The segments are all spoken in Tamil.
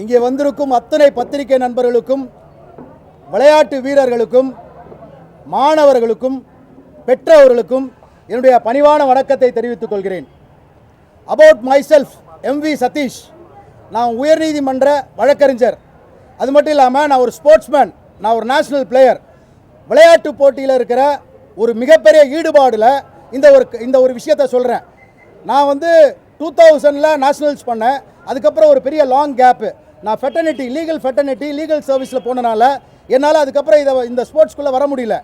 இங்கே வந்திருக்கும் அத்தனை பத்திரிகை நண்பர்களுக்கும் விளையாட்டு வீரர்களுக்கும் மாணவர்களுக்கும் பெற்றவர்களுக்கும் என்னுடைய பணிவான வணக்கத்தை தெரிவித்துக் கொள்கிறேன். About myself M V Satish நான் உயர்நீதிமன்ற வழக்கறிஞர். அது மட்டும் இல்லாமல் நான் ஒரு ஸ்போர்ட்ஸ்மேன் நான் ஒரு நேஷனல் பிளேயர் விளையாட்டு போட்டியில் இருக்கிற ஒரு மிகப்பெரிய ஈடுபாடில் இந்த ஒரு இந்த ஒரு விஷயத்தை சொல்கிறேன் நான் வந்து டூ தௌசண்டில் நேஷனல்ஸ் பண்ணேன். அதுக்கப்புறம் ஒரு பெரிய லாங் கேப்பு நான் ஃபெட்டர்னிட்டி லீகல் ஃபெட்டர்னிட்டி லீகல் சர்வீஸில் போனனால என்னால் அதுக்கப்புறம் இதை இந்த ஸ்போர்ட்ஸ்குள்ளே வர முடியல.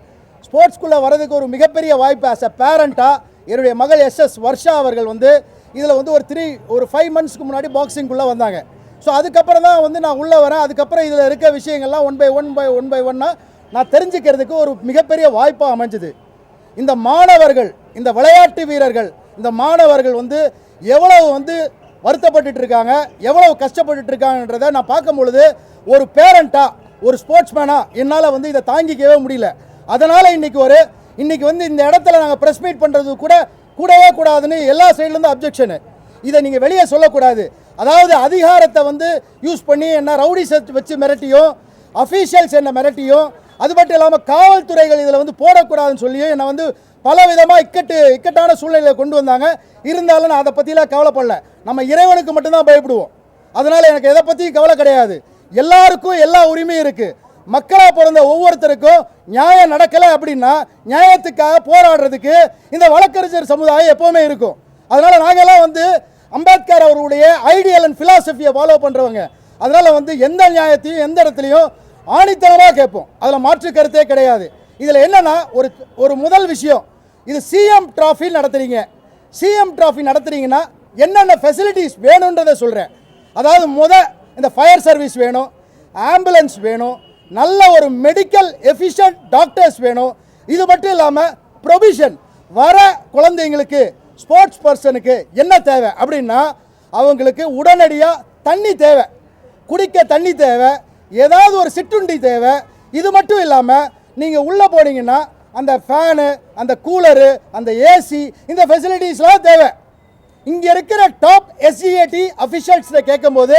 ஸ்போர்ட்ஸ்குள்ளே வரதுக்கு ஒரு மிகப்பெரிய வாய்ப்பு ஆஸ் அ பேரண்ட்டாக என்னுடைய மகள் எஸ்எஸ் வர்ஷா அவர்கள் வந்து இதில் வந்து ஒரு த்ரீ ஒரு ஃபைவ் மந்த்ஸ்க்கு முன்னாடி பாக்ஸிங்குள்ளே வந்தாங்க. ஸோ அதுக்கப்புறம் தான் வந்து நான் உள்ளே வரேன். அதுக்கப்புறம் இதில் இருக்க விஷயங்கள்லாம் one by one by one by ஒன்னாக நான் தெரிஞ்சுக்கிறதுக்கு ஒரு மிகப்பெரிய வாய்ப்பாக அமைஞ்சுது. இந்த மாணவர்கள் இந்த விளையாட்டு வீரர்கள் இந்த மாணவர்கள் வந்து எவ்வளவு வந்து வருத்தப்பட்டு இருக்காங்க. எவ்வளவு கஷ்டப்பட்டு இருக்காங்கன்றதை நான் பார்க்கும் பொழுது ஒரு பேரண்ட்டாக ஒரு ஸ்போர்ட்ஸ்மேனாக என்னால் வந்து இதை தாங்கிக்கவே முடியல. அதனால் இன்னைக்கு ஒரு இன்னைக்கு வந்து இந்த இடத்துல நாங்கள் ப்ரெஸ் மீட் பண்ணுறது கூட கூடவே கூடாதுன்னு எல்லா சைட்லேருந்து அப்ஜெக்ஷனு இதை நீங்கள் வெளியே சொல்லக்கூடாது. அதாவது அதிகாரத்தை வந்து யூஸ் பண்ணி என்ன ரவுடி செட் வச்சு மிரட்டியும் அஃபீஷியல்ஸ் என்ன மிரட்டியும் அது மட்டும் இல்லாமல் காவல்துறைகள் இதில் வந்து போடக்கூடாதுன்னு சொல்லி என்னை வந்து பல விதமாக இக்கட்டு இக்கட்டான சூழ்நிலையை கொண்டு வந்தாங்க. இருந்தாலும் நான் அதை பற்றிலாம் கவலைப்படல. நம்ம இறைவனுக்கு மட்டும்தான் பயப்படுவோம். அதனால் எனக்கு எதை பற்றியும் கவலை கிடையாது. எல்லாருக்கும் எல்லா உரிமையும் இருக்குது மக்களாக பிறந்த ஒவ்வொருத்தருக்கும் நியாயம் நடக்கலை அப்படின்னா நியாயத்துக்காக போராடுறதுக்கு இந்த வழக்கறிஞர் சமுதாயம் எப்போவுமே இருக்கும். அதனால் நாங்கள்லாம் வந்து அம்பேத்கர் அவர்களுடைய ஐடியல் அண்ட் ஃபிலாசபியை ஃபாலோ பண்ணுறவங்க அதனால் வந்து எந்த நியாயத்தையும் எந்த இடத்துலையும் ஆணித்தனமாக கேட்போம். அதில் மாற்று கருத்தே கிடையாது. இதில் என்னென்னா ஒரு ஒரு முதல் விஷயம். இது சிஎம் ட்ராஃபி நடத்துகிறீங்க சிஎம் ட்ராஃபி நடத்துகிறீங்கன்னா என்னென்ன ஃபெசிலிட்டிஸ் வேணுன்றதை சொல்கிறேன் அதாவது முத இந்த ஃபயர் சர்வீஸ் வேணும் ஆம்புலன்ஸ் வேணும் நல்ல ஒரு மெடிக்கல் எஃபிஷியன்ட் டாக்டர்ஸ் வேணும். இது மட்டும் இல்லாமல் ப்ரொவிஷன் வர குழந்தைங்களுக்கு ஸ்போர்ட்ஸ் பர்சனுக்கு என்ன தேவை அப்படின்னா அவங்களுக்கு உடனடியாக தண்ணி தேவை. குடிக்க தண்ணி தேவை. ஏதாவது ஒரு சிற்றுண்டி தேவை இது மட்டும் இல்லாமல் நீங்கள் உள்ளே போனீங்கன்னா அந்த ஃபேனு அந்த கூலரு அந்த ஏசி இந்த ஃபெசிலிட்டிஸ்லாம் தேவை. இங்கே இருக்கிற டாப் எஸ்சிஏடி அஃபிஷியல்ஸில் கேட்கும்போது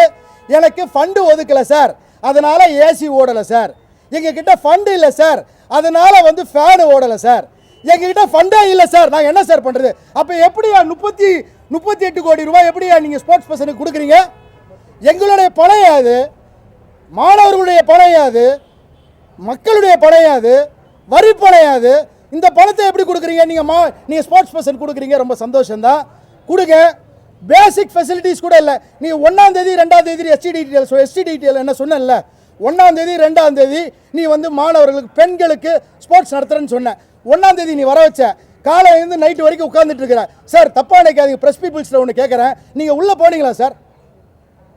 எனக்கு ஃபண்டு ஒதுக்கலை சார் அதனால் ஏசி ஓடலை சார் எங்ககிட்ட ஃபண்டு இல்லை சார் அதனால் வந்து ஃபேனு ஓடலை சார் எங்ககிட்ட ஃபண்டே இல்லை சார் நான் என்ன சார் பண்ணுறது அப்போ எப்படியா முப்பத்தி முப்பத்தி எட்டு கோடி ரூபாய் எப்படியா நீங்கள் ஸ்போர்ட்ஸ் பர்சனுக்கு கொடுக்குறீங்க? எங்களுடைய பழைய அது மாணவர்களுடைய பணம் மக்களுடைய பணம் வரி படையாது இந்த பணத்தை எப்படி கொடுக்குறீங்க? நீங்கள் மா நீங்கள் ஸ்போர்ட்ஸ் பர்சன் கொடுக்குறீங்க ரொம்ப சந்தோஷம்தான். கொடுங்க. பேசிக் ஃபெசிலிட்டிஸ் கூட இல்லை. நீ ஒன்றாம் தேதி ரெண்டாம் தேதி எஸ்டி டீட்டெயில் எஸ்டி டீட்டெயில் என்ன சொன்னேன்ல? ஒன்றாம் தேதி ரெண்டாம் தேதி நீ வந்து மாணவர்களுக்கு பெண்களுக்கு ஸ்போர்ட்ஸ் நடத்துறேன்னு சொன்ன. ஒன்றாம் தேதி நீ வர வச்ச. காலையிலேருந்து நைட்டு வரைக்கும் உட்காந்துட்டு இருக்கிற. சார் தப்பாக நினைக்காதீங்க. ப்ரெஸ் பீப்புள்ஸில் ஒன்று கேட்குறேன் நீங்கள் உள்ளே போனீங்களா சார்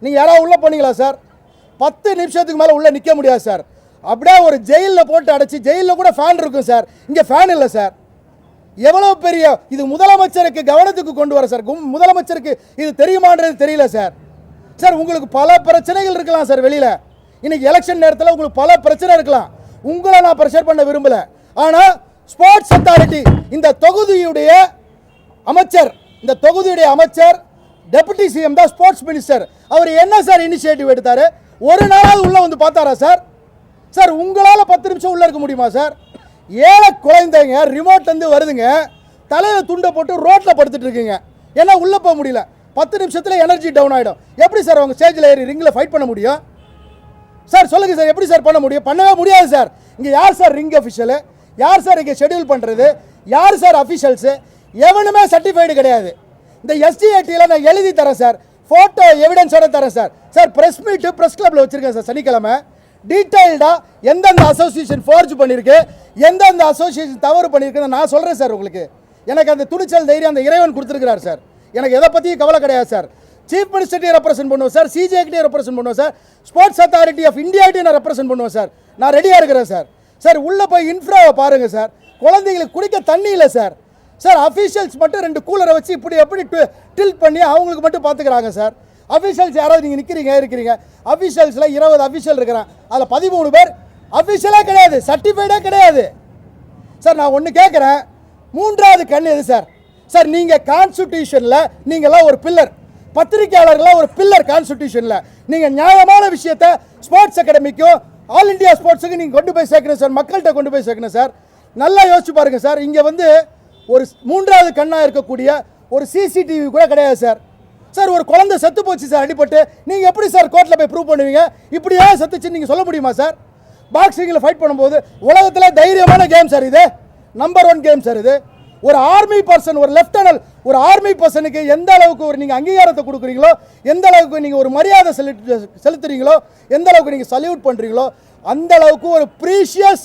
நீங்கள் யாராவது உள்ளே போனீங்களா சார் பத்து நிமிஷத்துக்கு மேலே உள்ளே நிற்க முடியாது சார். அப்படியே ஒரு ஜெயிலில் போட்டு அடைச்சி ஜெயிலில் கூட ஃபேன் இருக்கும் சார். இங்கே ஃபேன் இல்லை சார். எவ்வளோ பெரிய இது முதலமைச்சருக்கு கவனத்துக்கு கொண்டு வர சார். கும்- முதலமைச்சருக்கு இது தெரியுமான்றது தெரியல சார். சார் உங்களுக்கு பல பிரச்சனைகள் இருக்கலாம் சார் வெளியில். இன்னைக்கு எலெக்ஷன் நேரத்தில் உங்களுக்கு பல பிரச்சனை இருக்கலாம். உங்களை நான் ப்ரெஷர் பண்ண விரும்பல. ஆனால் ஸ்போர்ட்ஸ் அத்தாரிட்டி இந்த தொகுதியுடைய அமைச்சர் இந்த தொகுதியுடைய அமைச்சர் டெபுட்டி சிஎம் தான் ஸ்போர்ட்ஸ் மினிஸ்டர் அவர் என்ன சார் இனிஷியேட்டிவ் எடுத்தார்? ஒரு நாளாவது உள்ள வந்து பார்த்தாரா சார்? சார் உங்களால் பத்து நிமிஷம் உள்ள இருக்க முடியுமா சார்? ஏழை குழந்தைங்க ரிமோட்லேருந்து வருதுங்க. தலையில் துண்டை போட்டு ரோட்டில் படுத்துட்டு இருக்குங்க. ஏன்னா உள்ளே போக முடியல. பத்து நிமிஷத்தில் எனர்ஜி டவுன் ஆகிடும் எப்படி சார் அவங்க ஸ்டேஜில் ஏறி ரிங்கில் ஃபைட் பண்ண முடியும்? சார் சொல்லுங்க சார் எப்படி சார் பண்ண முடியும்? பண்ணவே முடியாது சார். இங்கே யார் சார் ரிங் அஃபிஷியலு யார் சார் இங்கே ஷெட்யூல் பண்ணுறது யார் சார் அஃபிஷியல்ஸு எவனுமே சர்டிஃபைடு கிடையாது. இந்த எஸ்டிஐடியில் நான் எழுதி தரேன் சார். ஃபோட்டோ எவிடன்ஸோட தரேன் sir sir press meet press கிளப்பில் வச்சுருக்கேன் சார் சனிக்கிழமை. டீட்டெயில்டாக எந்தெந்த அசோசியேஷன் ஃபோர்ஜ் பண்ணியிருக்கு எந்தெந்த அசோசியேஷன் தவறு பண்ணியிருக்குன்னு நான் சொல்கிறேன் சார் உங்களுக்கு. எனக்கு அந்த துணிச்சல் தைரியம் அந்த இறைவன் கொடுத்துருக்கிறார் சார் எனக்கு எதை பற்றியும் கவலை கிடையாது சார் சீஃப் மினிஸ்டர்ட்டையும் ரெப்ரசென்ட் பண்ணுவோம் சார் சிஜேக்கிட்டையும் ரெப்ரசென்ட் பண்ணுவோம் சார் ஸ்போர்ட்ஸ் அத்தாரிட்டி ஆஃப் இந்தியாட்டையும் நான் ரெப்ரசென்ட் பண்ணுவேன் சார் நான் ரெடியாக இருக்கிறேன் சார் சார் உள்ளே போய் இன்ஃப்ராவை பாருங்கள் சார் குழந்தைங்களுக்கு குடிக்க தண்ணி இல்லை சார் சார் அஃபீஷியல்ஸ் மட்டும் ரெண்டு கூலரை வச்சு இப்படி எப்படி டில்ட் பண்ணி அவங்களுக்கு மட்டும் பார்த்துக்கிறாங்க சார். அஃபீஷியல்ஸ் யாராவது நீங்கள் நிற்கிறீங்க இருக்கிறீங்க அஃபீஷியல்ஸில் இருபது அஃபீஷியல் இருக்கிறான் அதில் பதிமூணு பேர் அஃபீஷியலாக கிடையாது சர்டிஃபைடாக கிடையாது. சார் நான் ஒன்று கேட்குறேன் மூன்றாவது கண் எது சார்? சார் நீங்கள் கான்ஸ்டியூஷனில் நீங்களாம் ஒரு பில்லர் பத்திரிகையாளர்களாக ஒரு பில்லர் கான்ஸ்டியூஷனில் நீங்கள் நியாயமான விஷயத்தை ஸ்போர்ட்ஸ் அகாடமிக்கும் ஆல் இந்தியா ஸ்போர்ட்ஸுக்கு நீங்கள் கொண்டு போய் சேர்க்கணும் சார் மக்கள்கிட்ட கொண்டு போய் சேர்க்கணும் சார். நல்லா யோசிச்சு பாருங்கள் சார். இங்கே வந்து ஒரு மூன்றாவது கண்ணாக இருக்கக்கூடிய ஒரு சிசிடிவி கூட கிடையாது சார். சார் ஒரு குழந்தை செத்து போச்சு சார் அடிபட்டு. நீங்கள் எப்படி சார் கோர்ட்டில் போய் ப்ரூவ் பண்ணுவீங்க? இப்படியே செத்துச்சு நீங்கள் சொல்ல முடியுமா சார்? பாக்ஸிங்கில் ஃபைட் பண்ணும்போது உலகத்தில் தைரியமான கேம் சார் இது. நம்பர் ஒன் கேம் சார் இது. ஒரு ஆர்மி பர்சன் ஒரு லெஃப்டினல் ஒரு ஆர்மி பர்சனுக்கு எந்த அளவுக்கு ஒரு நீங்கள் அங்கீகாரத்தை கொடுக்குறீங்களோ எந்த அளவுக்கு நீங்கள் ஒரு மரியாதை செலுத்து செலுத்துறீங்களோ எந்த அளவுக்கு நீங்கள் சல்யூட் பண்ணுறீங்களோ அந்த அளவுக்கு ஒரு ப்ரீஷியஸ்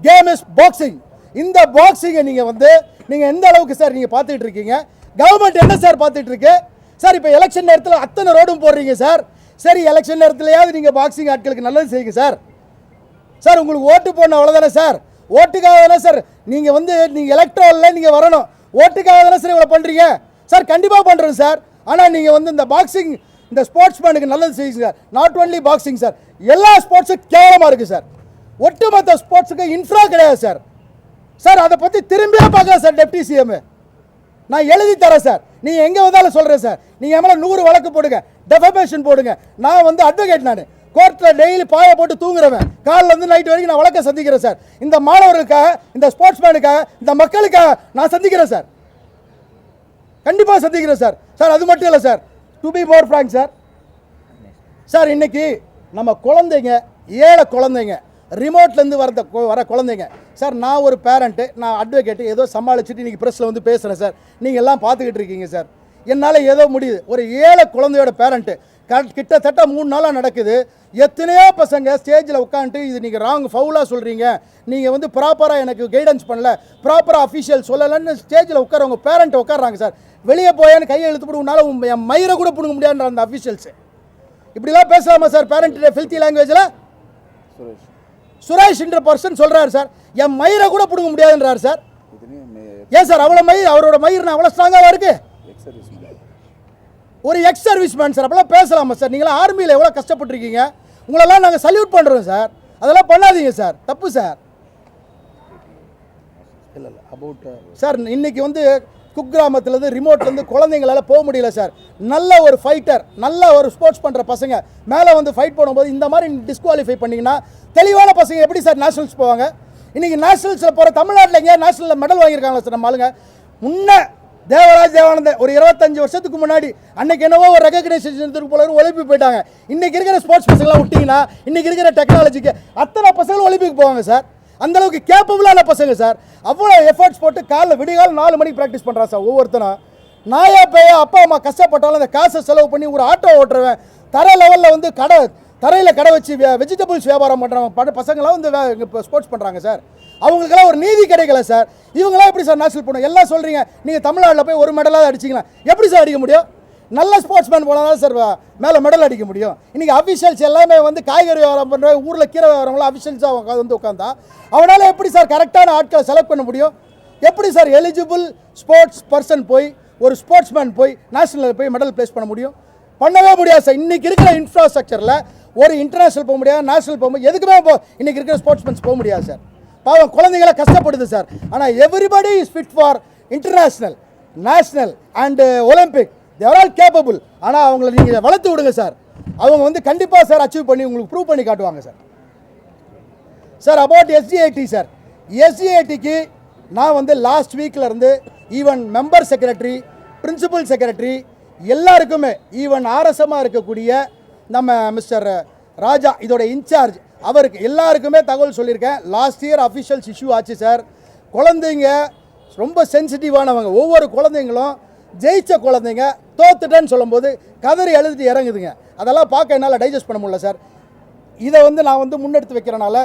கேம் இஸ் பாக்ஸிங் இந்த பாக்ஸிங்கை நீங்கள் வந்து நீங்கள் எந்த அளவுக்கு சார் நீங்கள் பார்த்துட்டு இருக்கீங்க? கவர்மெண்ட் என்ன சார் பார்த்துட்டு இருக்கு? சார் இப்போ எலெக்ஷன் நேரத்தில் அத்தனை ரோடும் போடுறீங்க சார் சரி எலெக்ஷன் நேரத்துலையாவது நீங்கள் பாக்ஸிங் ஆட்களுக்கு நல்லது செய்யுங்க சார் சார் உங்களுக்கு ஓட்டு போடணும் அவ்வளோதானே சார் ஓட்டுக்காக தானே சார் நீங்கள் வந்து நீங்கள் எலக்ட்ராலில் நீங்கள் வரணும். ஓட்டுக்காக தானே சார் இவ்வளோ பண்ணுறீங்க சார் கண்டிப்பாக பண்ணுறோம் சார் ஆனால் நீங்கள் வந்து இந்த பாக்ஸிங் இந்த ஸ்போர்ட்ஸ் மேனுக்கு நல்லது செய்யுங்க sir not only boxing sir எல்லா ஸ்போர்ட்ஸும் கேவலமாக இருக்குது சார் ஒட்டுமொத்த ஸ்போர்ட்ஸுக்கு இன்ஃப்ரா கிடையாது சார் சார் அதை பற்றி திரும்பியே பார்க்கலாம் சார் டெப்டி சிஎம் நான் எழுதி தரேன் சார். நீங்கள் எங்கே வந்தாலும் சொல்கிறேன் சார். நீங்கள் என் மேலே நூறு வழக்கு போடுங்க டெஃபமேஷன் போடுங்க. நான் வந்து அட்வொகேட் நான். கோர்ட்டில் டெய்லி பாய போட்டு தூங்குறவன். காலைல இருந்து நைட் வரைக்கும் நான் வழக்கை சந்திக்கிறேன் சார். இந்த மாணவர்களுக்காக இந்த ஸ்போர்ட்ஸ் மேனுக்காக இந்த மக்களுக்காக நான் சந்திக்கிறேன் சார். கண்டிப்பாக சந்திக்கிறேன் சார். சார் அது மட்டும் இல்லை sir. To be more frank sir. Sir இன்னைக்கு நம்ம குழந்தைங்க ஏழை குழந்தைங்க ரிமோட்லேருந்து வரத வர குழந்தைங்க. சார் நான் ஒரு பேரண்ட்டு நான் அட்வொகேட்டு ஏதோ சமாளிச்சுட்டு இன்றைக்கி ப்ரெஸ்ஸில் வந்து பேசுகிறேன் சார். நீங்கள் எல்லாம் பார்த்துக்கிட்டு இருக்கீங்க சார். என்னால் ஏதோ முடியுது. ஒரு ஏழை குழந்தையோட பேரண்ட்டு கரெக்ட் கிட்டத்தட்ட மூணு நாளாக நடக்குது. எத்தனையோ பசங்க ஸ்டேஜில் உட்காந்துட்டு இது நீங்கள் ராங் ஃபவுலாக சொல்கிறீங்க நீங்கள் வந்து ப்ராப்பராக எனக்கு கைடன்ஸ் பண்ணல. ப்ராப்பராக அஃபிஷியல் சொல்லலைன்னு ஸ்டேஜில் உட்காரவங்க பேரண்ட் உட்காராங்க சார். வெளியே போயான்னு கையை இழுத்து போட்டு என் மயிரை கூட பிடுங்க முடியாதுன்ற அந்த அஃபிஷியல்ஸு இப்படிலாம் பேசலாமா சார் பேரண்ட்டு ஃபில்த்தி லாங்குவேஜில் சுரேஷ். சுரேஷ்ன்ற பர்சன் சொல்கிறாரு சார். என் மயிரை கூட பிடுங்க முடியாதுன்றாரு சார். ஏன் சார் அவ்வளோ மயிர்? அவரோட மயிர் அவ்வளோ ஸ்ட்ராங்காக இருக்கு? ஒரு எக்ஸ் சர்வீஸ் மேன் சார். அப்பெல்லாம் பேசலாமா சார்? நீங்களாம் ஆர்மியில் எவ்வளோ கஷ்டப்பட்டிருக்கீங்க? உங்களெல்லாம் நாங்கள் சல்யூட் பண்ணுறோம் சார். அதெல்லாம் பண்ணாதீங்க சார். தப்பு சார். இல்லை இல்லை அபவுட் சார் இன்னைக்கு வந்து குக்கிராமத்துலேருந்து ரிமோட்லேருந்து குழந்தைங்களால போக முடியல சார் நல்ல ஒரு ஃபைட்டர் நல்ல ஒரு ஸ்போர்ட்ஸ் பண்ணுற பசங்க. மேலே வந்து ஃபைட் பண்ணும்போது இந்த மாதிரி டிஸ்குவாலிஃபை பண்ணிங்கன்னா தெளிவான பசங்க எப்படி சார் நேஷனல்ஸ் போவாங்க? இன்றைக்கி நேஷனல்ஸில் போகிற தமிழ்நாட்டில் எங்கேயா நேஷனலில் மெடல் வாங்கியிருக்காங்களா சார் நம்ம ஆளுங்க? முன்ன தேவராஜ் தேவானந்த ஒரு இருபத்தஞ்சு வருஷத்துக்கு முன்னாடி அன்னைக்கு என்னவோ ஒரு ரெகக்னைசேஷன் போல ஒலிம்பிக் போயிட்டாங்க. இன்னைக்கு இருக்கிற ஸ்போர்ட்ஸ் பசங்களாம் விட்டிங்கன்னா இன்னைக்கு இருக்கிற டெக்னாலஜிக்கு அத்தனை பசங்களும் ஒலிம்பிக் போவாங்க சார் அந்த அளவுக்கு கேப்பபிளான பசங்க சார். அவ்வளோ எஃபர்ட்ஸ் போட்டு காலைல விடிகால் நாலு மணிக்கு ப்ராக்டிஸ் பண்ணுறான் சார் ஒவ்வொருத்தனா. நாயா பேயா அப்பா அம்மா கஷ்டப்பட்டாலும் அந்த காசை செலவு பண்ணி ஒரு ஆட்டோ ஓட்டுறவன் தர லெவலில் வந்து கடை தரையில் கடை வச்சு வெஜிடபிள்ஸ் வியாபாரம் பண்ணுறவங்க பட பசங்களாம் வந்து இப்போ ஸ்போர்ட்ஸ் பண்ணுறாங்க சார். அவங்களுக்கெல்லாம் ஒரு நீதி கிடைக்கல சார். இவங்களாம் எப்படி சார் நேஷனல் போகணும் எல்லாம் சொல்கிறீங்க நீங்கள் தமிழ்நாட்டில் போய் ஒரு மெடலாவது அடிச்சிங்களா எப்படி சார் அடிக்க முடியும்? நல்ல ஸ்போர்ட்ஸ்மேன் போனால் தான் சார் மேலே மெடல் அடிக்க முடியும். இன்றைக்கி அஃபிஷியல்ஸ் எல்லாமே வந்து காய்கறி வியாபாரம் பண்ணுற ஊரில் கீரை வியாபாரங்களும் அஃபிஷியல்ஸாக வந்து உட்காந்தா அவனால் எப்படி சார் கரெக்டான ஆட்களை செலக்ட் பண்ண முடியும்? எப்படி சார் எலிஜிபிள் ஸ்போர்ட்ஸ் பர்சன் போய் ஒரு ஸ்போர்ட்ஸ்மேன் போய் நேஷனலில் போய் மெடல் ப்ளேஸ் பண்ண முடியும்? பண்ணவே முடியாது சார் இன்றைக்கி இருக்கிற இன்ஃப்ராஸ்ட்ரக்சரில் ஒரு இன்டர்நேஷ்னல் போக முடியாது நேஷனல் போக முடியாது. எதுக்குமே போ இன்றைக்கி இருக்கிற ஸ்போர்ட்ஸ்மேன்ஸ் போக முடியாது சார் பாவம் குழந்தைங்கள கஷ்டப்படுது சார் ஆனால் everybody is fit for international national and Olympic they're all capable ஆனால் அவங்கள நீங்கள் வளர்த்து விடுங்க சார் அவங்க வந்து கண்டிப்பாக சார் அச்சீவ் பண்ணி உங்களுக்கு ப்ரூவ் பண்ணி காட்டுவாங்க sir sir about SDID sir எஸ்டிஐடிக்கு நான் வந்து லாஸ்ட் வீக்கில் இருந்து even member secretary principal secretary எல்லாருக்குமே ஈவன் ஆர்எஸ்எம்மாக இருக்கக்கூடிய நம்ம மிஸ்டர் ராஜா இதோட இன்சார்ஜ் அவருக்கு எல்லாருக்குமே தகவல் சொல்லியிருக்கேன். லாஸ்ட் இயர் அஃபிஷியல்ஸ் இஷ்யூ ஆச்சு சார் குழந்தைங்க ரொம்ப சென்சிட்டிவானவங்க ஒவ்வொரு குழந்தைங்களும் ஜெயிச்ச குழந்தைங்க தோத்துட்டேன்னு சொல்லும்போது கதறி எழுதிட்டு இறங்குதுங்க. அதெல்லாம் பார்க்க என்னால் டைஜஸ்ட் பண்ண முடியல சார் இதை வந்து நான் வந்து முன்னெடுத்து வைக்கிறனால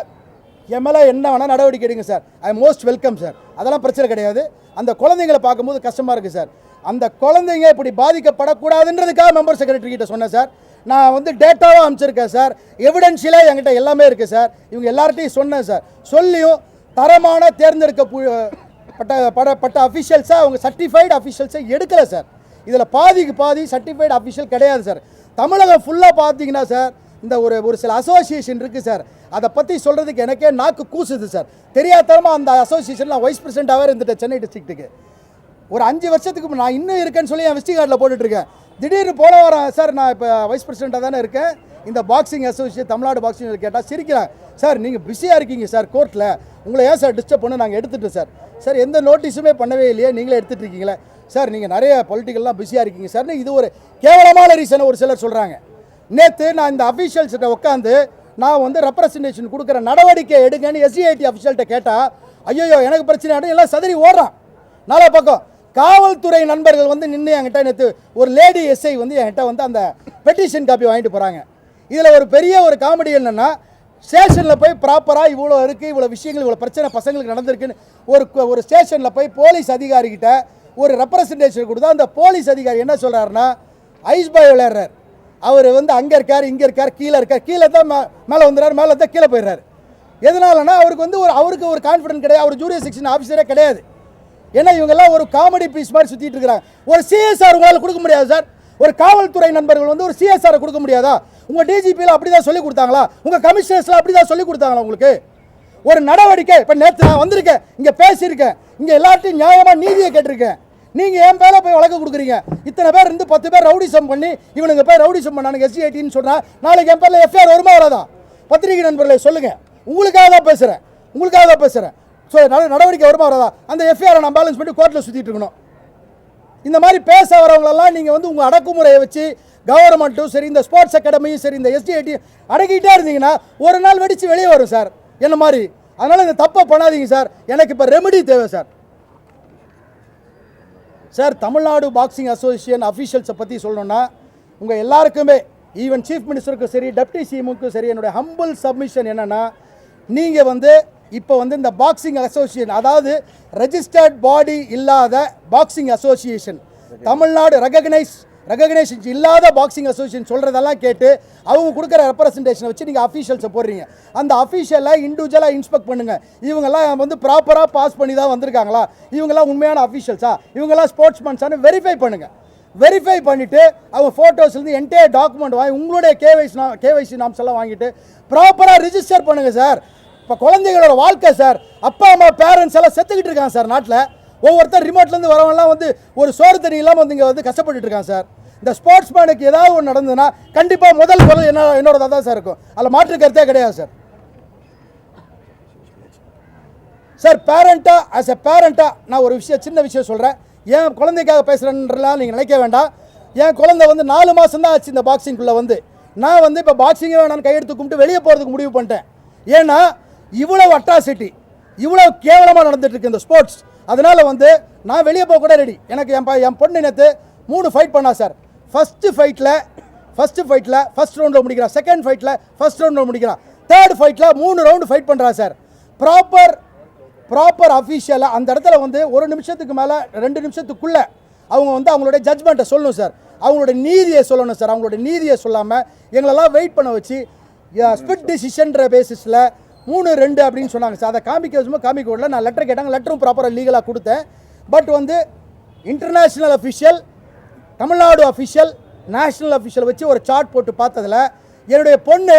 என் மேலே என்ன வேணால் நடவடிக்கை எடுங்க sir I most welcome sir அதெல்லாம் பிரச்சனை கிடையாது. அந்த குழந்தைங்களை பார்க்கும்போது கஷ்டமாக இருக்குது சார் அந்த குழந்தைங்க இப்படி பாதிக்கப்படக்கூடாதுன்றதுக்காக மெம்பர் செக்ரட்டரி கிட்ட சொன்னேன் சார் நான் வந்து டேட்டாவாக அனுப்பிச்சிருக்கேன் சார் எவிடன்ஷியலாக என்கிட்ட எல்லாமே இருக்குது சார் இவங்க எல்லார்ட்டையும் சொன்னேன் சார் சொல்லியும் தரமான தேர்ந்தெடுக்க பட்ட பட பட்ட அஃபிஷியல்ஸாக அவங்க சர்டிஃபைடு அஃபிஷியல்ஸை எடுக்கலை சார் இதில் பாதிக்கு பாதி சர்டிஃபைடு அஃபிஷியல் கிடையாது சார் தமிழகம் ஃபுல்லாக பார்த்தீங்கன்னா சார் இந்த ஒரு ஒரு சில அசோசியேஷன் இருக்குது சார் அதை பற்றி சொல்கிறதுக்கு எனக்கே நாக்கு கூசுது சார் தெரியாதனமாக அந்த அசோசியேஷன் நான் வைஸ் பிரசிடெண்ட்டாகவே இருந்துட்டேன் சென்னை டிஸ்ட்ரிக்ட்டுக்கு ஒரு அஞ்சு வருஷத்துக்கு நான் இன்னும் இருக்கேன்னு சொல்லி என் விசிட்டி கார்டில் போட்டுட்ருக்கேன். திடீர்னு போன வாரம் சார் நான் இப்போ வைஸ் பிரசிடெண்ட்டாக தானே இருக்கேன். இந்த பாக்ஸிங் அசோசியேஷன் தமிழ்நாடு பாக்ஸிங் கேட்டால் சிரிக்கிறாங்க சார் நீங்கள் பிஸியாக இருக்கீங்க சார் கோர்ட்டில் உங்களை ஏன் சார் டிஸ்டர்ப் பண்ண நாங்கள் எடுத்துட்டோம் சார் சார் எந்த நோட்டீஸுமே பண்ணவே இல்லையே. நீங்களே எடுத்துகிட்டு இருக்கீங்களே சார் நீங்கள் நிறைய பொலிட்டிக்கல்லாம் பிஸியாக இருக்கீங்க சார்னு இது ஒரு கேவலமான ரீசனை ஒரு சிலர் சொல்கிறாங்க நேற்று நான் இந்த அஃபீஷியல்ஸ்கிட்ட உட்காந்து நான் வந்து ரெப்ரசன்டேஷன் கொடுக்குற நடவடிக்கை எடுங்கன்னு எஸ்சிஐடி அஃபிஷியல்கிட்ட கேட்டால் ஐயோ எனக்கு பிரச்சனை ஆகிடும் எல்லாம் சதறி ஓடுறான். நாலா பக்கம் காவல்துறை நண்பர்கள் வந்து நின்று என்கிட்ட நேற்று ஒரு லேடி எஸ்ஐ வந்து என்கிட்ட வந்து அந்த பெட்டிஷன் காப்பி வாங்கிட்டு போகிறாங்க இதில் ஒரு பெரிய ஒரு காமெடி என்னென்னா ஸ்டேஷனில் போய் ப்ராப்பராக இவ்வளோ இருக்குது இவ்வளோ விஷயங்கள் இவ்வளோ பிரச்சனை பசங்களுக்கு நடந்திருக்குன்னு ஒரு ஒரு ஸ்டேஷனில் போய் போலீஸ் அதிகாரிகிட்ட ஒரு ரெப்ரசன்டேஷன் கொடுத்தா அந்த போலீஸ் அதிகாரி என்ன சொல்கிறாருன்னா ஐஸ் பாய் விளையாடுறார். அவர் வந்து அங்கே இருக்கார் இங்கே இருக்கார் கீழே இருக்கார். கீழே தான் மே மேலே வந்துடுறாரு மேலே தான் கீழே போயிடுறாரு. எதனாலனா அவருக்கு வந்து ஒரு அவருக்கு ஒரு கான்ஃபிடன்ட் கிடையாது. அவர் ஜூனியர் செக்ஷன் ஆஃபீஸரே கிடையாது. ஏன்னா இவங்கெல்லாம் ஒரு காமெடி பீஸ் மாதிரி சுற்றிட்டு இருக்கிறாங்க. ஒரு சிஎஸ்ஆர் உங்களால் கொடுக்க முடியாது சார் ஒரு காவல்துறை நண்பர்கள் வந்து ஒரு சிஎஸ்ஆரை கொடுக்க முடியாதா? உங்கள் டிஜிபியில் அப்படி தான் சொல்லி கொடுத்தாங்களா? உங்கள் கமிஷனர்ஸில் அப்படி தான் சொல்லி கொடுத்தாங்களா உங்களுக்கு? ஒரு நடவடிக்கை இப்போ நேற்று நான் வந்திருக்கேன் இங்கே பேசியிருக்கேன் இங்கே எல்லார்ட்டையும் நியாயமாக நீதியை கேட்டிருக்கேன். நீங்கள் என் பேரை போய் வழக்கு கொடுக்குறீங்க. இத்தனை பேர் இருந்து பத்து பேர் ரவுடிசம் பண்ணி இவனுங்க பேர் ரவுடிசம் பண்ணானுங்க எஸ்சி ஐடின்னு சொன்னால் நாளைக்கு என் பேரில் எஃப்ஐஆர் வருமா வராதா? பத்திரிகை நண்பர்களே சொல்லுங்கள் உங்களுக்காக தான் பேசுகிறேன் உங்களுக்காக தான் பேசுகிறேன் ஸோ நட- நடவடிக்கை வருமா வராதா? அந்த எஃப்ஐஆரை நான் பேலன்ஸ் பண்ணி கோர்ட்டில் சுற்றிட்டு இருக்கணும். இந்த மாதிரி பேச வரவங்களெல்லாம் நீங்கள் வந்து உங்கள் அடக்குமுறையை வச்சு கவர்மெண்ட்டும் சரி இந்த ஸ்போர்ட்ஸ் அகாடமியும் சரி இந்த எஸ்டிஐடி அடக்கிட்டே இருந்தீங்கன்னா ஒரு நாள் வெடித்து வெளியே வரும் சார் என்ன மாதிரி? அதனால் இந்த தப்பை பண்ணாதீங்க சார் எனக்கு இப்போ ரெமெடி தேவை sir sir Tamil Nadu boxing association அஃபீஷியல்ஸை பற்றி சொல்லணும்னா உங்கள் எல்லாருக்குமே ஈவன் சீஃப் மினிஸ்டருக்கும் சரி டெப்டி சிஎமுக்கும் சரி என்னுடைய ஹம்பிள் சப்மிஷன் என்னென்னா நீங்கள் வந்து இப்போ வந்து இந்த பாக்ஸிங் அசோசியேஷன் அதாவது ரெஜிஸ்டர்ட் பாடி இல்லாத boxing association Tamil Nadu recognise recognisation இல்லாத பாக்ஸிங் அசோசியேஷன் சொல்கிறதெல்லாம் கேட்டு அவங்க கொடுக்குற ரெப்ரசன்டேஷனை வச்சு நீங்கள் அஃபீஷியல்ஸை போடுறீங்க. அந்த அஃபீஷியலை இண்டிவிஜுவலாக இன்ஸ்பெக்ட் பண்ணுங்கள் இவங்கெல்லாம் வந்து ப்ராப்பராக பாஸ் பண்ணி தான் வந்திருக்காங்களா? இவங்கெல்லாம் உண்மையான அஃபீஷியல்ஸா இவங்கெல்லாம் ஸ்போர்ட்ஸ்மேன்ஸானு வெரிஃபை பண்ணுங்கள் வெரிஃபை பண்ணிவிட்டு அவங்க ஃபோட்டோஸ்லேருந்து என்டையர் டாக்குமெண்ட் வாங்கி உங்களுடைய கேவைசி கேவைசி நாம்ஸ் எல்லாம் வாங்கிட்டு ப்ராப்பராக ரிஜிஸ்டர் பண்ணுங்கள் சார் இப்போ குழந்தைகளோட வாழ்க்கை சார். அப்பா அம்மா பேரண்ட்ஸ் எல்லாம் செத்துக்கிட்டு இருக்காங்க சார் நாட்டில். ஒவ்வொருத்தர் ரிமோட்லேருந்து வரவங்கலாம் வந்து ஒரு சோறு தண்ணி இல்லாமல் வந்து இங்கே வந்து கஷ்டப்பட்டுட்டு இருக்காங்க சார். இந்த ஸ்போர்ட்ஸ் மேனுக்கு ஏதாவது ஒன்று நடந்ததுன்னா கண்டிப்பாக முதல் குரல் என்ன என்னோட தான் சார் இருக்கும். அதில் மாற்று கருத்தே கிடையாது சார். சார் பேரண்ட்டாக ஆஸ் எ பேரண்ட்டாக நான் ஒரு விஷயம் சின்ன விஷயம் சொல்கிறேன் என் குழந்தைக்காக பேசுகிறேன்றலாம் நீங்கள் நினைக்க வேண்டாம். என் குழந்தை வந்து நாலு மாதம் தான் ஆச்சு இந்த பாக்ஸிங்குள்ளே வந்து. நான் வந்து இப்போ பாக்ஸிங்கே வேணான்னு கையெடுத்து கும்பிட்டு வெளியே போகிறதுக்கு முடிவு பண்ணிட்டேன். ஏன்னா இவ்வளோ அட்ராசிட்டி இவ்வளோ கேவலமாக நடந்துட்டு இருக்கு இந்த ஸ்போர்ட்ஸ் அதனால் வந்து நான் வெளியே போக கூட ரெடி எனக்கு என் ப- என் பொண்ணு நேற்று மூணு ஃபைட் பண்ணா சார் ஃபஸ்ட்டு ஃபைட்டில் ஃபஸ்ட்டு ஃபைட்டில் ஃபஸ்ட் ரவுண்டில் முடிக்கிறான் செகண்ட் ஃபைட்டில் ஃபஸ்ட் ரவுண்டில் முடிக்கிறான் தேர்ட் ஃபைட்டில் மூணு ரவுண்டு ஃபைட் பண்ணுறா சார் ப்ராப்பர் ப்ராப்பர் அஃபீஷியலாக அந்த இடத்துல வந்து ஒரு நிமிஷத்துக்கு மேலே ரெண்டு நிமிஷத்துக்குள்ளே அவங்க வந்து அவங்களுடைய ஜட்ஜ்மெண்ட்டை சொல்லணும் சார் அவங்களோட நீதியை சொல்லணும் சார் அவங்களோட நீதியை சொல்லாமல் எங்களெல்லாம் வெயிட் பண்ண வச்சு ஸ்பிட் டிசிஷன்ற பேசிஸில் மூணு ரெண்டு அப்படின்னு சொன்னாங்க. சார் அதை காமிக்க வச்சுமோ காமிக்க விடல. நான் லெட்டர் கேட்டாங்க. லெட்டரும் ப்ராப்பராக லீகலாக கொடுத்தேன். பட் வந்து international official Tamil Nadu official national official வச்சு ஒரு சார்ட் போட்டு பார்த்ததுல என்னுடைய பொண்ணு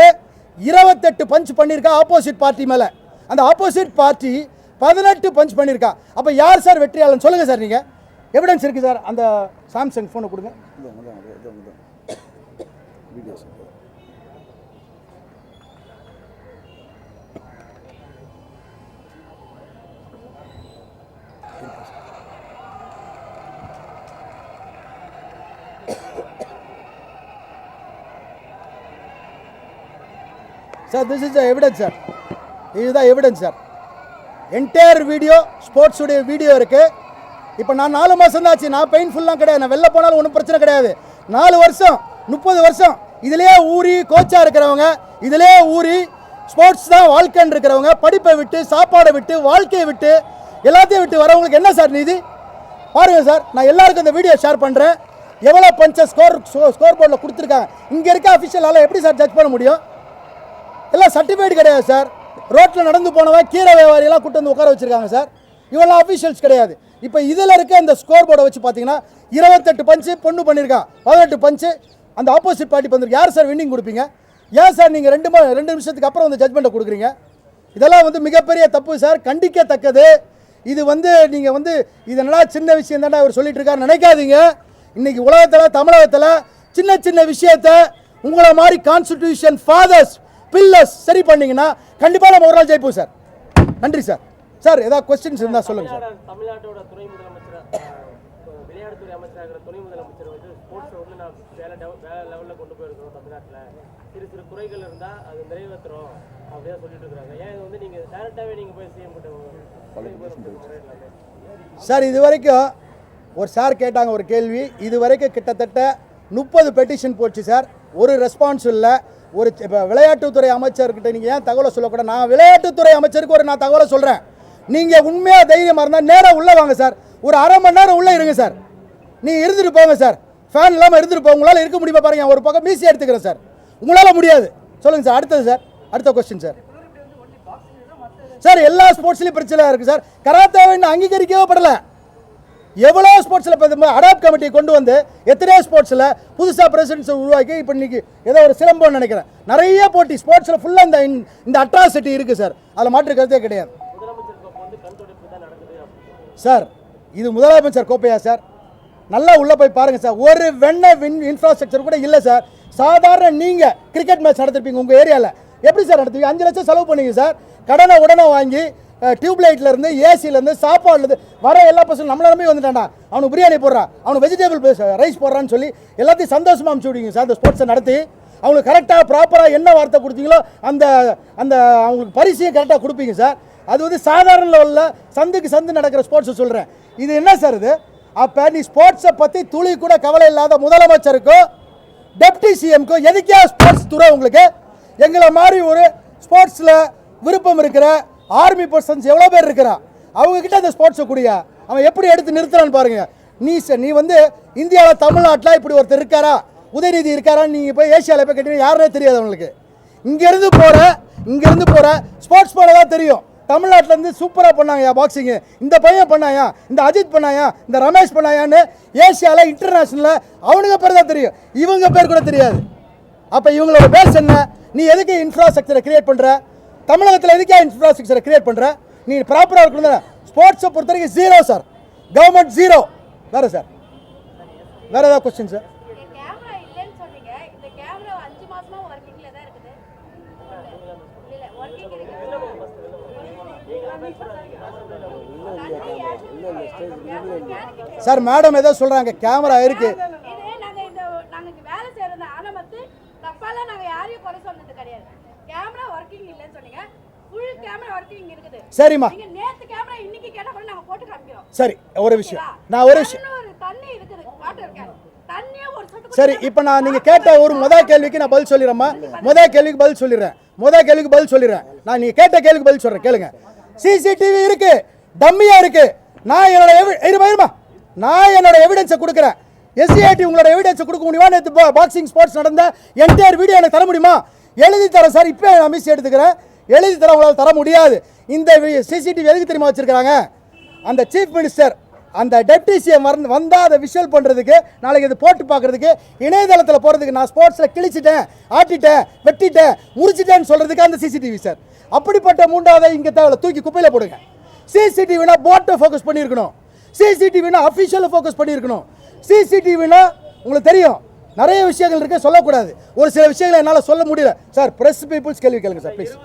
இருபத்தெட்டு பஞ்ச் பண்ணியிருக்கா ஆப்போசிட் பார்ட்டி மேலே. அந்த ஆப்போசிட் பார்ட்டி பதினெட்டு பஞ்ச் பண்ணியிருக்கா அப்போ யார் சார் வெற்றியாளன்? சொல்லுங்கள் சார் நீங்கள் எவிடன்ஸ் இருக்குது சார். அந்த சாம்சங் ஃபோனை கொடுங்க. Sir this is the evidence sir இதுதான் எவிடன்ஸ் சார் என்டையர் வீடியோ ஸ்போர்ட்ஸுடைய வீடியோ இருக்குது இப்போ நான் நாலு மாதம் தான் ஆச்சு நான் பெயின்ஃபுல்லாம் கிடையாது. நான் வெளில போனாலும் ஒன்றும் பிரச்சனை கிடையாது. நாலு வருஷம் முப்பது வருஷம் இதிலே ஊறி கோச்சாக இருக்கிறவங்க இதிலே ஊறி ஸ்போர்ட்ஸ் தான் வாழ்க்கைன்னு இருக்கிறவங்க படிப்பை விட்டு சாப்பாடை விட்டு வாழ்க்கையை விட்டு எல்லாத்தையும் விட்டு வரவங்களுக்கு என்ன சார் நீதி? பாருங்கள் சார் நான் எல்லாருக்கும் இந்த வீடியோ ஷேர் பண்ணுறேன் எவ்வளோ பஞ்ச ஸ்கோர் ஸ்கோர் போர்டில் கொடுத்துருக்காங்க. இங்கே இருக்க அஃபிஷியலால் எப்படி சார் ஜட்ஜ் பண்ண முடியும்? எல்லாம் சர்டிஃபிகேட் கிடையாது சார் ரோட்டில் நடந்து போனவன் கீரை வியாபாரியெல்லாம் கூட்டு வந்து உட்கார வச்சிருக்காங்க சார் இவெல்லாம் அஃபிஷியல்ஸ் கிடையாது. இப்போ இதில் இருக்க இந்த ஸ்கோர் போர்டை வச்சு பார்த்தீங்கன்னா இருபத்தெட்டு பஞ்சு பொண்ணு பண்ணியிருக்கான் பதினெட்டு பஞ்சு அந்த ஆப்போசிட் பார்ட்டி பண்ணிருக்கு. யார் சார் வின்னிங் கொடுப்பீங்க? ஏன் சார் நீங்கள் ரெண்டு மா ரெண்டு நிமிஷத்துக்கு அப்புறம் வந்து ஜட்மெண்ட்டை கொடுக்குறீங்க? இதெல்லாம் வந்து மிகப்பெரிய தப்பு சார் கண்டிக்கத்தக்கது. இது வந்து நீங்கள் வந்து இது சின்ன விஷயம் தானே அவர் சொல்லிட்டு இருக்காரு நினைக்காதீங்க. இன்னைக்கு உலகத்தில் தமிழகத்தில் சின்ன சின்ன விஷயத்த உங்களை மாதிரி கான்ஸ்டிடியூஷன் ஃபாதர்ஸ் பில்லர்ஸ் சரி பண்ணீங்கன்னா கண்டிப்பாக நம்ம ஒரு நாள் ஜெயிப்போம் சார். நன்றி சார். சார் ஏதாவது கொஸ்டின்ஸ் இருந்தால் சொல்லுங்கள் சார். தமிழ்நாடு- தமிழ்நாட்டோட துணை முதலமைச்சர் விளையாட்டுத்துறை அமைச்சராகிற துணை முதலமைச்சர் வந்து ஸ்போர்ட்ஸை வந்து நான் வேலை வேலை லெவலில் கொண்டு போயிருக்கிறோம் தமிழ்நாட்டில். சிறு சிறு குறைகள் இருந்தால் அது நிறைவேற்றுறோம் அப்படியே சொல்லிட்டு இருக்கிறாங்க. ஏன் இது வந்து நீங்கள் டேரெக்டாகவே நீங்கள் போய் முதலமைச்சர் முறையிடலாமே? சார் இது வரைக்கும் ஒரு சார் கேட்டாங்க ஒரு கேள்வி. இது வரைக்கும் கிட்டத்தட்ட முப்பது பெட்டிஷன் போச்சு சார். ஒரு ரெஸ்பான்ஸ் இல்லை. ஒரு இப்போ விளையாட்டுத்துறை அமைச்சர்கிட்ட நீங்கள் ஏன் தகவலை சொல்லக்கூடாது நான் விளையாட்டுத்துறை அமைச்சருக்கு ஒரு நான் தகவலை சொல்கிறேன் நீங்கள் உண்மையாக தைரியமாக இருந்தால் நேராக உள்ளே வாங்க சார். ஒரு அரை மணி நேரம் உள்ளே இருங்க சார். நீங்கள் இருந்துட்டு போங்க சார். ஃபேன் இல்லாமல் இருந்துட்டு போங்க உங்களால் இருக்க முடியுமா பாருங்க ஒரு பக்கம் மீசி எடுத்துக்கிறேன் சார். உங்களால் முடியாது. சொல்லுங்கள் சார். அடுத்தது சார். அடுத்த கொஸ்டின் சார். சார் எல்லா ஸ்போர்ட்ஸ்லையும் பிரச்சனை இருக்குது சார். கராத்தேவை இன்னும் அங்கீகரிக்கவே படலை. எவ்வளோ ஸ்போர்ட்ஸில் இப்போ அடாப்ட் கமிட்டி கொண்டு வந்து எத்தனையோ ஸ்போர்ட்ஸில் புதுசாக பிரசிடென்ட்ஸை உருவாக்கி இப்போ இன்னைக்கு ஏதோ ஒரு சிலம்பம்னு நினைக்கிறேன். நிறைய போட்டி ஸ்போர்ட்ஸில் ஃபுல்லாக இந்த இந்த அட்ராசிட்டி இருக்குது சார் அதில் மாற்று கருத்தே கிடையாது. சார் இது முதலமைச்சர் கோப்பையா சார் நல்லா உள்ளே போய் பாருங்கள் சார் ஒரு வெண்ண வின் இன்ஃப்ராஸ்ட்ரக்சர் கூட இல்லை சார் சாதாரண நீங்கள் கிரிக்கெட் மேட்ச் நடத்திருப்பீங்க உங்கள் ஏரியாவில் எப்படி சார் நடத்துவீங்க? அஞ்சு லட்சம் செலவு பண்ணீங்க சார் கடனை உடனே வாங்கி டியூப்லைட்லேருந்து ஏசிலேருந்து சாப்பாடுலேருந்து வர எல்லா பசங்களும் நம்மள நம்பி வந்துட்டான்டா. அவனுக்கு பிரியாணி போடுறான் அவனுக்கு வெஜிடபிள் ரைஸ் போடுறான்னு சொல்லி எல்லாத்தையும் சந்தோஷமாக அனுப்பிச்சு விடுங்க சார் அந்த ஸ்போர்ட்ஸை நடத்தி. அவங்களுக்கு கரெக்டாக ப்ராப்பராக என்ன வார்த்தை கொடுத்தீங்களோ அந்த அந்த அவங்களுக்கு பரிசையும் கரெக்டாக கொடுப்பீங்க சார். அது வந்து சாதாரண லெவலில் சந்துக்கு சந்து நடக்கிற ஸ்போர்ட்ஸை சொல்கிறேன் இது என்ன சார் இது? அப்போ நீ ஸ்போர்ட்ஸை பற்றி துளி கூட கவலை இல்லாத முதலமைச்சருக்கும் டெப்டி சிஎம்க்கும் எதுக்கே ஸ்போர்ட்ஸ் துறை உங்களுக்கு? எங்களை மாதிரி ஒரு ஸ்போர்ட்ஸில் விருப்பம் இருக்கிற ஆர்மி பர்சன்ஸ் எவ்வளோ பேர் இருக்கிறா? அவங்கக்கிட்ட அந்த ஸ்போர்ட்ஸை குடியா அவன் எப்படி எடுத்து நிறுத்துறான்னு பாருங்க. நீ ச- நீ வந்து இந்தியாவில் தமிழ்நாட்டில் இப்படி ஒருத்தர் இருக்காரா? உதயநிதி இருக்காரான்னு நீங்கள் போய் ஏசியாவில் போய் கேட்டீங்கன்னா யாருனே தெரியாது அவங்களுக்கு. இங்கேருந்து போகிற இங்கேருந்து போகிற ஸ்போர்ட்ஸ் மேலே தான் தெரியும். தமிழ்நாட்டிலேருந்து சூப்பராக பண்ணாங்கயா பாக்ஸிங்கு இந்த பையன் பண்ணாயா? இந்த அஜித் பண்ணாயா? இந்த ரமேஷ் பண்ணாயான்னு ஏசியாவில் இன்டர்நேஷ்னலில் அவனுங்க பேர் தான் தெரியும். இவங்க பேர் கூட தெரியாது. அப்போ இவங்களோட பேர்ஸ் என்ன? நீ எதுக்கு இன்ஃப்ராஸ்ட்ரக்சரை கிரியேட் பண்ணுற தமிழகத்தில் எதுக்கே இன்ஃப்ராஸ்ட்ரக்சரை கிரியேட் பண்ணுற நீ ப்ராப்பராக இருக்கணும் ஸ்போர்ட்ஸை பொறுத்த வரைக்கும் ஜீரோ சார் கவர்மெண்ட் ஜீரோ வேறு சார் வேறு ஏதாவது கொஸ்டின் சார் தான் இருக்கு சார் மேடம் ஏதோ சொல்கிறாங்க கேமரா இருக்குது இது நாங்க இந்த நாங்க இங்க வேலை செய்யறது ஆனா வந்து தப்பால நாங்க யாரையும் குறை சொன்னது கிடையாது கேமரா ஒர்க்கிங் இல்லைன்னு சொன்னீங்க ஃபுல் கேமரா ஒர்க்கிங் இருக்குது சரிம்மா நீங்க நேத்து கேமரா இன்னைக்கு கேட்டா கூட நாங்க போட்டு காமிக்கிறோம். சரி ஒரு விஷயம். நான் ஒரு விஷயம். சரி இப்போ நான் நீங்கள் கேட்ட ஒரு முதல் கேள்விக்கு நான் பதில் சொல்லிடுறேம்மா. முதல் கேள்விக்கு பதில் சொல்லிடுறேன். முதல் கேள்விக்கு பதில் சொல்லிடுறேன். நான் நீங்கள் கேட்ட கேள்விக்கு பதில் சொல்கிறேன் கேளுங்க. சிசிடிவி இருக்கு. டம்மியாக இருக்கு. நான் என்னோட எவி- இருமா இருமா? நான் என்னோட எவிடன்ஸை கொடுக்குறேன். எஸ்சிஐடி உங்களோட எவிடன்ஸை கொடுக்க முடியுமா? நேற்று பாக்ஸிங் ஸ்போர்ட்ஸ் நடந்த என்டையர் வீடியோ எனக்கு தர முடியுமா? எழுதி தரேன் சார் இப்போ நான் மிஸ் எடுத்துக்கிறேன். எழுதி தர உங்களால் தர முடியாது. இந்த சிசிடிவி எதுக்கு தெரியுமா வச்சிருக்காங்க அந்த சீஃப் மினிஸ்டர் அந்த டெப்டி சிஎம் வந்து வந்தால் அதை விஷுவல் பண்ணுறதுக்கு நாளைக்கு இது போட்டு பார்க்குறதுக்கு இணையதளத்தில் போகிறதுக்கு நான் ஸ்போர்ட்ஸில் கிழிச்சிட்டேன் ஆட்டிட்டேன் வெட்டிட்டேன் முறிச்சிட்டேன்னு சொல்கிறதுக்கு அந்த சிசிடிவி சார் அப்படிப்பட்ட மூன்றாவது இங்கே தேவை தூக்கி குப்பையில் போடுங்க. சிசிடிவினா போட்டை ஃபோக்கஸ் பண்ணியிருக்கணும். சிசிடிவினா அஃபிஷியலை ஃபோக்கஸ் பண்ணியிருக்கணும். சிசிடிவினா உங்களுக்கு தெரியும் நிறைய விஷயங்கள் இருக்க சொல்லக்கூடாது. ஒரு சில விஷயங்களை என்னால் சொல்ல முடியல. சார் ப்ரெஸ் பீப்புள்ஸ் கேள்வி கேளுங்க சார் ப்ளீஸ்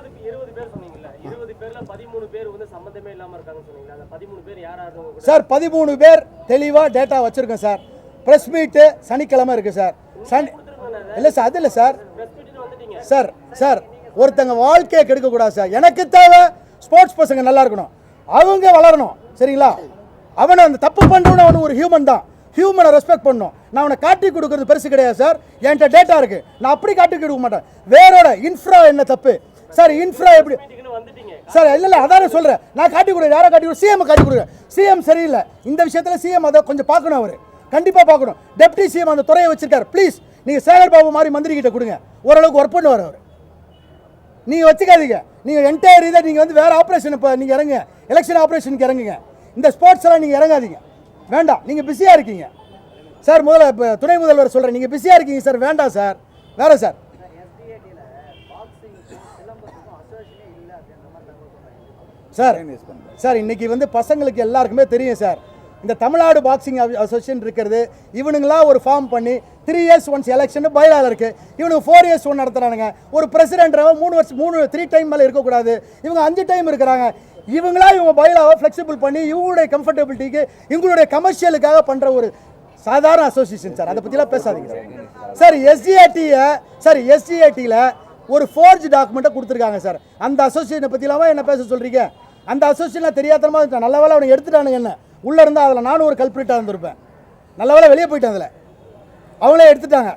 சார் பதிமூணு பேர் தெளிவாக டேட்டா வச்சுருக்கோம் சார். ப்ரெஸ் மீட்டு சனிக்கிழமை இருக்குது சார். சனி இல்லை சார் அது இல்லை சார். சார் சார் ஒருத்தங்க வாழ்க்கையை கெடுக்கக்கூடாது சார். எனக்கு தேவை ஸ்போர்ட்ஸ் பசங்க நல்லா இருக்கணும். அவங்க வளரணும். சரிங்களா? அவனை அந்த தப்பு பண்ணுறவன அவனு ஒரு ஹியூமன் தான். ஹியூமனை ரெஸ்பெக்ட் பண்ணணும். நான் அவனை காட்டி கொடுக்கறது பெருசு கிடையாது சார். என்கிட்ட டேட்டா இருக்குது நான் அப்படி காட்டி கொடுக்க மாட்டேன். வேறோட இன்ஃப்ரா என்ன தப்பு? சார் இன்ஃப்ரா எப்படி சார் இல்லை இல்லை அதான் சொல்கிறேன் நான் காட்டி கொடுக்குறேன். யாரை காட்டி கொடு சிஎம் காட்டி கொடுக்குறேன். சிஎம் சரியில்லை. இந்த விஷயத்தில் சிஎம் அதை கொஞ்சம் பார்க்கணும் அவர். கண்டிப்பாக பார்க்கணும். டெப்டி சிஎம் அந்த துறையை வச்சிருக்காரு. ப்ளீஸ் நீங்கள் சேகர் பாபு மாதிரி மந்திரி கிட்ட கொடுங்க. ஓரளவுக்கு ஒர்க் பண்ணுவார் அவர். நீங்கள் வச்சுக்காதீங்க. நீங்கள் என்டையர் இதை நீங்கள் வந்து வேறு ஆப்ரேஷன் இப்போ நீங்கள் இறங்குங்க. எலெக்ஷன் ஆப்ரேஷனுக்கு இறங்குங்க. இந்த ஸ்போர்ட்ஸ் எல்லாம் நீங்கள் இறங்காதீங்க. வேண்டாம். நீங்கள் பிஸியாக இருக்கீங்க. சார் முதல்ல இப்போ துணை முதல்வர் சொல்கிறேன் நீங்கள் பிஸியாக இருக்கீங்க சார். வேண்டாம் சார். வேறு சார். சார் சார் இன்னைக்கு வந்து பசங்களுக்கு எல்லாருக்குமே தெரியும் சார். இந்த தமிழ்நாடு பாக்ஸிங் அசோசியேஷன் இருக்கிறது இவனுங்களாம் ஒரு ஃபார்ம் பண்ணி த்ரீ இயர்ஸ் ஒன்ஸ் எலெக்ஷன் பயிலாளர் இருக்கு. இவனுக்கு ஃபோர் இயர்ஸ் ஒன் நடத்துறானுங்க. ஒரு பிரசிடென்ட்ரவ மூணு வருஷம் மூணு த்ரீ டைம் மேலே இருக்கக்கூடாது. இவங்க அஞ்சு டைம் இருக்கிறாங்க. இவங்களா இவங்க பயிலாவை ஃப்ளெக்சிபிள் பண்ணி இவங்களுடைய கம்ஃபர்டபிலிட்டிக்கு இவங்களுடைய கமர்ஷியலுக்காக பண்ணுற ஒரு சாதாரண அசோசியேஷன் சார். அதை பற்றிலாம் பேசாதீங்க. சார் சார் எஸ்டிஆர்டியை சார் எஸ்டிஆர்டியில் ஒரு ஃபோர்ஜ் டாக்குமெண்ட்டை கொடுத்துருக்காங்க சார் அந்த அசோசியேஷனை பற்றிலாமா என்ன பேச சொல்கிறீங்க அந்த அசோசியேஷனில் தெரியாதனமா இருந்துச்சு. நல்ல வேலை அவனை எடுத்துட்டானுங்க என்ன? உள்ளே இருந்தால் அதில் நானும் ஒரு கல்பிரிட்டாக இருந்திருப்பேன். நல்ல வேலை வெளியே போயிட்டேன் அதில். அவங்களே எடுத்துட்டாங்க.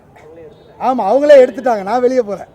ஆமாம் அவங்களே எடுத்துட்டாங்க. நான் வெளியே போகிறேன்